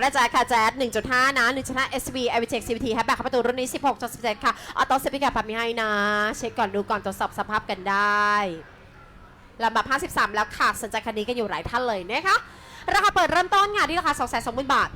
มาได้แจ๊ค่ะแจ๊ด1.5 นะ1.5 SV i v t e c CVT แฮปแบ็คประตูรุ่นนี้ 16.17 ค่ะออโต้เซฟิกาปรับมีให้นะ เช็คก่อนดูก่อนตรวจสอบสภาพกันได้ลำดับ 53 แล้วค่ะสนใจคันนี้กันอยู่หลายท่านเลยนะคะราคาเปิดเริ่มต้นค่ะที่ราคา 220,000 บาท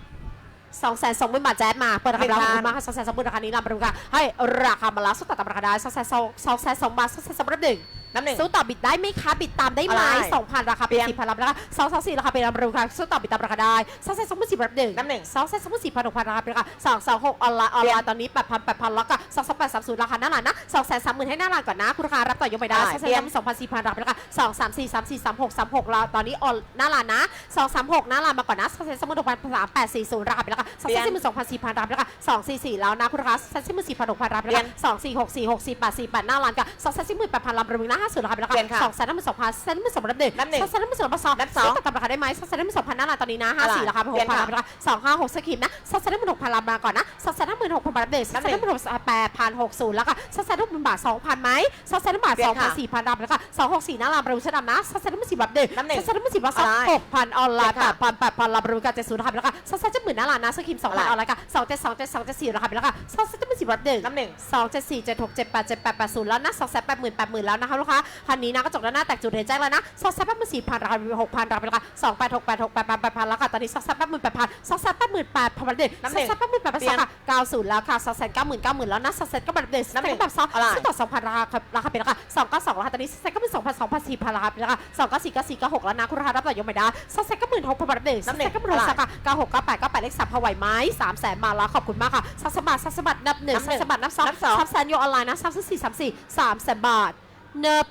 2 2 0 0 0 0บาทแจ๊ดมาเปิดราคาไม่เราพลาดขอบคุณมากค่ะ2 2 0 0 0 0ราคานี้ลำบากให้ราคามาแล้วสุดตัดตามราคาได้2 2 2 2 2บาท2 2 2บาทหนึ่ง น้ำหนึ่ง สู้ต่อบิดได้ไหมคะบิดตามได้ไหมอะไรสองพันราคาเป็นเปลี่ยน สี่พันรับราคาสองสองสี่ราคาเป็นรับราคาสู้ต่อบิดตามราคาได้สองแสนสองหมื่นสี่พันรับหนึ่งน้ำหนึ่ง สองแสนสองหมื่นสี่พันหกพันราคาเป็นราคาสองสองหกออนไลน์ออนไลน์ตอนนี้แปดพันแปดพันแล้วก็สองสองแปดสามศูนย์ราคาหน้าร้านนะสองแสนสามหมื่นให้หน้าร้านก่อนนะคุณราคารับต่อยกไปได้ได้สองแสเปลี่ยนนสองพันสี่พันราคาเป็นราคาสองสามสี่สามสี่สามหกสามหกแล้วตอนนี้ออนหน้าร้านนะสองสามหกหน้าร้านมาก่อนนะสองแสนสองหมื่นหกพันสามแปดสี่ศูนย์ราคาเป็นราคาสองแสนสี่หมื่นสองพันสี่พันราคาเป็นราคาสองสี่สี่แล้วนะคุณราคาสองแสนสี่หมื่นสี่พันหกพันราคาเป็นราคาสองสี่หกสี่หกสี่แปดสี่แปดหน้าร้านกับสองแสนสี่หมื่นแปดพันราคาเป็นราคาห้าศูนย์ราคาเป็นราเปลี่ยนคาค่ะสองแสนห้าหมื่นสองพันแสนหมื่นสองพันรับหนึ่งน้ำหนึ่งสองแสนห้าหมื่นสองพันสองน้ำสองตัดตามราคาได้ไหมสองแสนห้าหมื่นสองพันหน้าร้านตอนนี้นะห้าอะไรสี่ราคาเป็นหเปลี่กยนพันค่ะราคาสองห้าหกสกิมนะสองแสนห้าหมื่นหกพันราคาก่อนนะสองแสนห้าหมื่นหกพันบาทรับหนึ่งสองแสนห้าหมื่นหกพันแปดพันหกศูนย์แล้วก็สองแสนห้าหมื่นบาทสองพันไหมสองแสนห้าหมื่นบาทเปลี่สยอนงพันค่ะสี่พันรับแล้วก็สองหกสี่หน้าร้านประมูลชดำนะสองแสนห้าหมื่นสี่บาทหนึ่งน้ำหนึ่งสองแสนห้าหมื่นสี่บาทสองอะไรหกพันออนไลน์เปลี่แปยนดค่ะพันแปดพันรับประมูลการเจ็ดศูนย์ราคาเป็นราคาสองแสนเจ็ดหมื่นหน้าร้านนะสกิมสองพันอะไรออนไลน์ก็สองเจ็ดสองเจ็ดสองเจ็ดสี่ราคาเป็นราคาสองแสนเจ็ดหมื่นสี่บาทหนึ่งน้ำหนึ่งสองเจ็ดสี่เจ็ดหกเจ็ดแปดเจ็ดแปดแปดศูนย์แล้วนะสองแสนแปดหมื่นแปดหมื่นแล้วนะคะลูกค้าคะคันนี้นะกระจกด้านหน้าแตกจุดเห็นแจ้งแล้วนะสองแสนแปดหมื่นสี่พันราคาหกพันราคาเป็นราคาสองแปดหกแปดหกแปดแปดแปดพันแล้วค่ะตอนนี้สองแสนแปดหมื่นแปดพันสองแสนแปดหมื่นแปดพันเด็ดสองแสนแปดหมื่นแปดพันสองค่ะเก้าศูนย์แล้วค่ะสองแสนเก้าหมื่นเก้าหมื่นแล้วนะสองแสนก็แบบเด็ดน้ำหนึ่งแบบสองซึ่งต่อสองพันราคาราคาเป็นราคาสองเก้าสองราคาตอนนี้สองแสนก็เป็นสองพันสองพันสี่พันราคาเป็นราคาสองเก้าสี่เก้าสี่เก้าหกแล้วนะคุณราคารับต่อยกไม่ได้สองแสนก็หมื่นหกพันบาทเด็ดสองแสนก็หมื่นหกสักค่ะเก้าหกเก้าแปดเก้าแปดเลขสามพอไหวไหมสามแสนมาแล้วขอบคุณมากค่ะสัสบัดสัสบัดนับหนึ่งนัสัสบัดนับสองนับสองสามแสนโยออนไลน์นะสามสิบสี่สามสี่สามแสนบาท เนิบ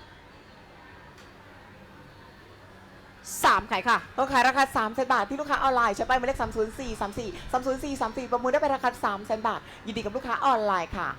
สามขายค่ะ ต้องขายราคา3แสนบาทที่ลูกค้าออนไลน์ใช้ไปหมายเลข304 34 304 34 ประมูลได้ไปราคา3แสนบาท ยินดีกับลูกค้าออนไลน์ค่ะ